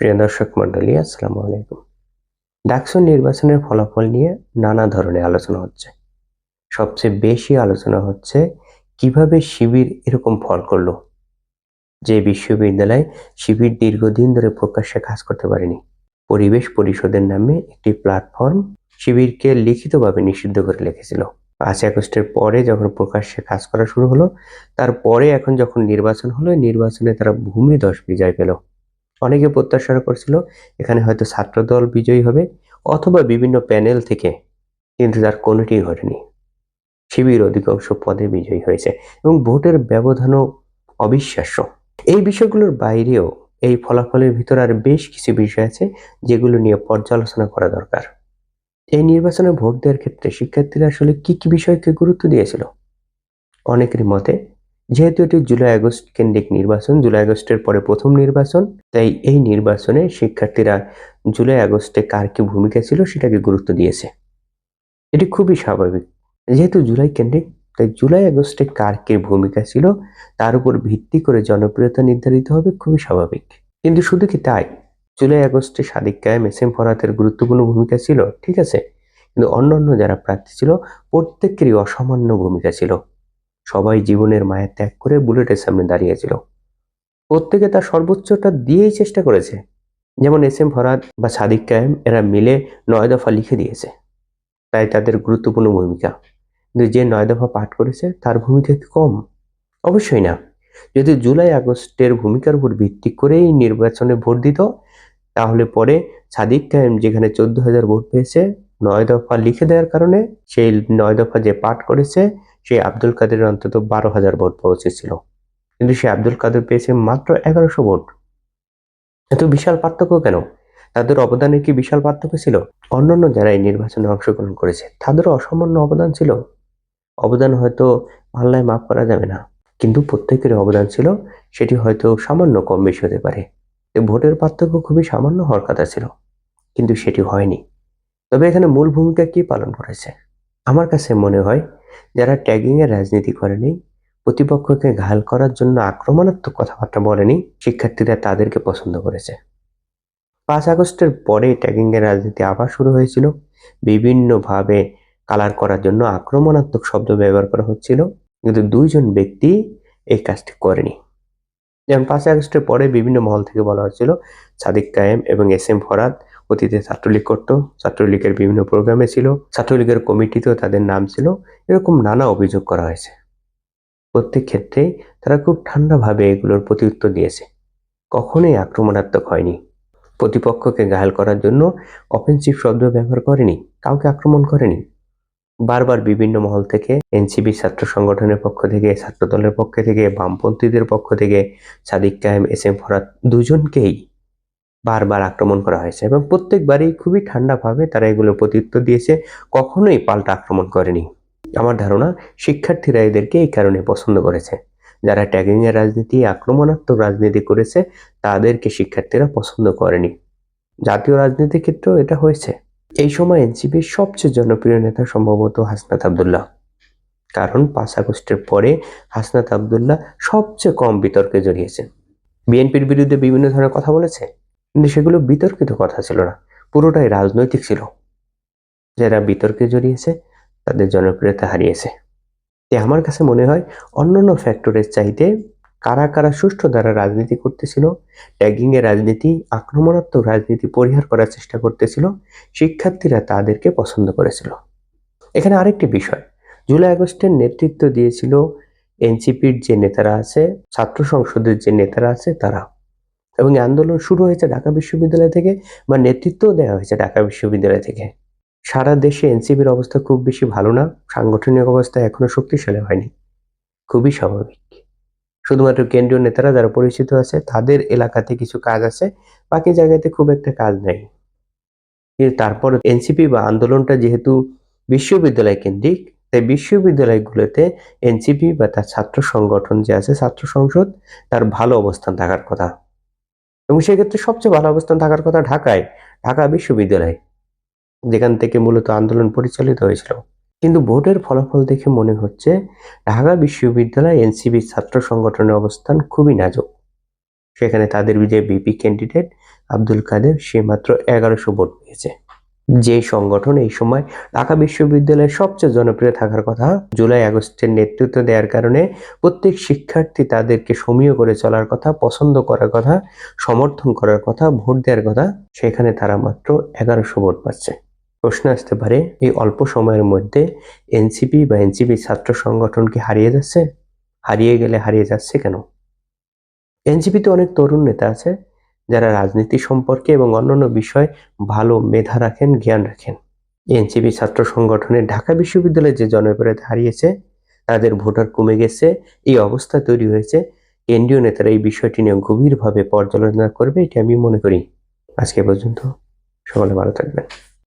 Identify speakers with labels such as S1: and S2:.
S1: প্রিয় দর্শক মন্ডলী আসসালামু আলাইকুম। ডাকসু নির্বাচনের ফলাফল নিয়ে নানা ধরনের আলোচনা হচ্ছে। সবচেয়ে বেশি আলোচনা হচ্ছে, কীভাবে শিবির এরকম ফল করল? যে বিশ্ববিদ্যালয় শিবির দীর্ঘদিন ধরে প্রকাশ্যে কাজ করতে পারেনি। পরিবেশ পরিষদের নামে একটি প্ল্যাটফর্ম শিবিরকে লিখিতভাবে নিষিদ্ধ করে লিখেছিল পাঁচ আগস্টের পরে যখন প্রকাশ্যে কাজ করা শুরু হলো, তারপরে এখন যখন নির্বাচন হলো, নির্বাচনে তারা ভূমি দশ বিজয় পেল। অনেকে প্রত্যাশা করছিল এখানে হয়তো ছাত্রদল বিজয়ী হবে অথবা বিভিন্ন প্যানেল থেকে কিন্তু তার কোনোটিই ঘটেনি। শিবির অধিকাংশ পদে বিজয়ী হয়েছে এবং ভোটের ব্যবধানও অবিশ্বাস্য। এই বিষয়গুলোর বাইরেও এই ফলাফলের ভিতর আর বেশ কিছু বিষয় আছে যেগুলো নিয়ে পর্যালোচনা করা দরকার। এই নির্বাচনে ভোট দেওয়ার ক্ষেত্রে শিক্ষার্থীরা আসলে কি কি বিষয়কে গুরুত্ব দিয়েছিল? অনেকের মতে যেহেতু এটি জুলাই আগস্ট কেন্দ্রিক নির্বাচন, জুলাই আগস্টের পরে প্রথম নির্বাচন, তাই এই নির্বাচনে শিক্ষার্থীরা জুলাই আগস্টে কার কি ভূমিকা ছিল সেটাকে গুরুত্ব দিয়েছে। এটি খুবই স্বাভাবিক। যেহেতু জুলাই কেন্দ্রিক, তাই জুলাই আগস্টে কার কি ভূমিকা ছিল তার উপর ভিত্তি করে জনপ্রিয়তা নির্ধারিত হবে খুবই স্বাভাবিক। কিন্তু শুধু কি তাই? জুলাই আগস্টে সাদিক কায়েম এস এম ফরাতের গুরুত্বপূর্ণ ভূমিকা ছিল, ঠিক আছে? কিন্তু অন্যান্য যারা প্রার্থী ছিল, প্রত্যেকেরই অসামান্য ভূমিকা ছিল। সবাই জীবনের মায়া ত্যাগ করে বুলেটের সামনে দাঁড়িয়েছিল প্রত্যেকে তার সর্বোচ্চটা দিয়েই চেষ্টা করেছে। যেমন এস এম ফরাদ বা সাদিক কায়েম, এরা মিলে নয় দফা লিখে দিয়েছে। তাই তাদের গুরুত্বপূর্ণ ভূমিকা। কিন্তু যে নয় দফা পাঠ করেছে, তার ভূমিকা কি কম? অবশ্যই না। যদি জুলাই আগস্টের ভূমিকার উপর ভিত্তি করেই নির্বাচনে ভোট দিত, তাহলে পরে সাদিক কায়েম যেখানে চোদ্দ হাজার ভোট পেয়েছে, নয় দফা লিখে দেওয়ার কারণে সেই নয় দফা যে পাঠ করেছে সেই আব্দুল কাদের অন্তত বারো হাজার ভোট পাওয়া ছিল। কিন্তু সে আব্দুল কাদের পেয়েছে মাত্র এগারোশো ভোট। এত বিশাল পার্থক্য কেন? তাদের অবদানের কি বিশাল পার্থক্য ছিল? অন্যান্য যারা এই নির্বাচনে অংশগ্রহণ করেছে, তাদেরও অসামান্য অবদান ছিল। অবদান হয়তো পাল্লায় মাফ করা যাবে না, কিন্তু প্রত্যেকের অবদান ছিল, সেটি হয়তো সামান্য কম বেশি হতে পারে। ভোটের পার্থক্য খুবই সামান্য হওয়ার কথা ছিল, কিন্তু সেটি হয়নি। তবে এখানে মূল ভূমিকা কি পালন করেছে? আমার কাছে মনে হয় যারা ট্যাগিং এর রাজনীতি করেনি, প্রতিপক্ষকে ঘায়াল করার জন্য আক্রমণাত্মক কথাবার্তা বলেনি, শিক্ষার্থীরা তাদেরকে পছন্দ করেছে। পাঁচ আগস্টের পরে ট্যাগিং এর রাজনীতি আবার শুরু হয়েছিল। বিভিন্নভাবে কালার করার জন্য আক্রমণাত্মক শব্দ ব্যবহার করা হচ্ছিল, কিন্তু দুইজন ব্যক্তি এই কাজটি করেনি। যেমন পাঁচ আগস্টের পরে বিভিন্ন মহল থেকে বলা হয়েছিল সাদিক কায়েম এবং এস এম ফরাদ অতীতে ছাত্রলীগ করত, ছাত্রলীগের বিভিন্ন প্রোগ্রামে ছিল, ছাত্রলীগের কমিটিতেও তাদের নাম ছিল, এরকম নানা অভিযোগ করা হয়েছে। প্রত্যেক ক্ষেত্রেই তারা খুব ঠান্ডাভাবে এগুলোর প্রতি উত্তর দিয়েছে। কখনোই আক্রমণাত্মক হয়নি। প্রতিপক্ষকে ঘায়াল করার জন্য অফেন্সিভ শব্দ ব্যবহার করেনি, কাউকে আক্রমণ করেনি। বারবার বিভিন্ন মহল থেকে এনসিবি ছাত্র সংগঠনের পক্ষ থেকে, ছাত্রদলের পক্ষ থেকে, বামপন্থীদের পক্ষ থেকে সাদিক কায়েম, এস এম ফরাত দুজনকেই বারবার আক্রমণ করা হয়েছে এবং প্রত্যেকবারই খুবই ঠান্ডাভাবে তারা এগুলো প্রত্যুত্তর দিয়েছে, কখনোই পাল্টা আক্রমণ করেনি। আমার ধারণা, শিক্ষার্থীরা এদেরকে এই কারণে পছন্দ করেছে। যারা ট্যাগিং এর রাজনীতি, আক্রমণাত্মক রাজনীতি করেছে, তাদেরকে শিক্ষার্থীরা পছন্দ করেনি। জাতীয় রাজনীতির ক্ষেত্রেও এটা হয়েছে। এই সময় এনসিপির সবচেয়ে জনপ্রিয় নেতা সম্ভবত হাসনাত আবদুল্লাহ। কারণ পাঁচ আগস্টের পরে হাসনাত আবদুল্লাহ সবচেয়ে কম বিতর্কে জড়িয়েছেন। বিএনপির বিরুদ্ধে বিভিন্ন ধরনের কথা বলেছে। কিন্তু সেগুলো বিতর্কিত কথা ছিল না। পুরোটাই রাজনৈতিক ছিল। যারা বিতর্কে জড়িয়েছে, তাদের জনপ্রিয়তা হারিয়েছে। তাই আমার কাছে মনে হয়, অন্যান্য ফ্যাক্টরের চাইতে কারা কারা সুষ্ঠু দ্বারা রাজনীতি করতেছিল ট্যাগিং এর রাজনীতি, আক্রমণাত্মক রাজনীতি পরিহার করার চেষ্টা করতেছিল, শিক্ষার্থীরা তাদেরকে পছন্দ করেছিল। এখানে আরেকটি বিষয়, জুলাই আগস্টের নেতৃত্ব দিয়েছিল এনসিপির যে নেতারা আছে, ছাত্র সংসদের যে নেতারা আছে, তারা। এবং আন্দোলন শুরু হয়েছে ঢাকা বিশ্ববিদ্যালয় থেকে বা নেতৃত্বও দেওয়া হয়েছে ঢাকা বিশ্ববিদ্যালয় থেকে। সারা দেশে এনসিপির অবস্থা খুব বেশি ভালো না, সাংগঠনিক অবস্থা এখনও শক্তিশালী হয়নি। খুবই স্বাভাবিক। শুধুমাত্র কেন্দ্রীয় নেতারা যারা পরিচিত আছে, তাদের এলাকাতে কিছু কাজ আছে, বাকি জায়গাতে খুব একটা কাজ নেই। তারপর এনসিপি বা আন্দোলনটা যেহেতু বিশ্ববিদ্যালয় কেন্দ্রিক, তাই বিশ্ববিদ্যালয়গুলোতে এনসিপি বা তার ছাত্র সংগঠন যে আছে, ছাত্র সংসদ, তার ভালো অবস্থান থাকার কথা। এবং সেক্ষেত্রে সবচেয়ে ভালো অবস্থান থাকার কথা ঢাকায়, ঢাকা বিশ্ববিদ্যালয়, যেখান থেকে মূলত আন্দোলন পরিচালিত হয়েছিল। কিন্তু ভোটের ফলাফল দেখে মনে হচ্ছে ঢাকা বিশ্ববিদ্যালয় এনসিবি ছাত্র সংগঠনের অবস্থান খুবই নাজুক। সেখানে তাদের বিজয় বিপি ক্যান্ডিডেট আব্দুল কাদের সে মাত্র এগারোশো ভোট পেয়েছে। যে সংগঠন এই সময় ঢাকা বিশ্ববিদ্যালয়ের সবচেয়ে জনপ্রিয় থাকার কথা, জুলাই আগস্টের নেতৃত্ব দেওয়ার কারণে প্রত্যেক শিক্ষার্থী তাদেরকে সমীহ করে চলার কথা, পছন্দ করার কথা, সমর্থন করার কথা, ভোট দেওয়ার কথা, সেখানে তারা মাত্র এগারোশো ভোট পাচ্ছে। প্রশ্ন আসতে পারে, এই অল্প সময়ের মধ্যে এনসিপি বা এনসিপি ছাত্র সংগঠনকে হারিয়ে যাচ্ছে? হারিয়ে গেলে হারিয়ে যাচ্ছে কেন? এনসিপিতে অনেক তরুণ নেতা আছে যারা রাজনীতি সম্পর্কে এবং অন্যান্য বিষয়ে ভালো মেধা রাখেন, জ্ঞান রাখেন। এনসিপি ছাত্র সংগঠনে ঢাকা বিশ্ববিদ্যালয়ে যে জনপ্রিয়তা হারিয়েছে, তাদের ভোটার কমে গেছে, এই অবস্থা তৈরি হয়েছে। কেন্দ্রীয় নেতারা এই বিষয়টি নিয়ে গভীরভাবে পর্যালোচনা করবে, এটি আমি মনে করি। আজকে পর্যন্ত। সকলে ভালো থাকবেন।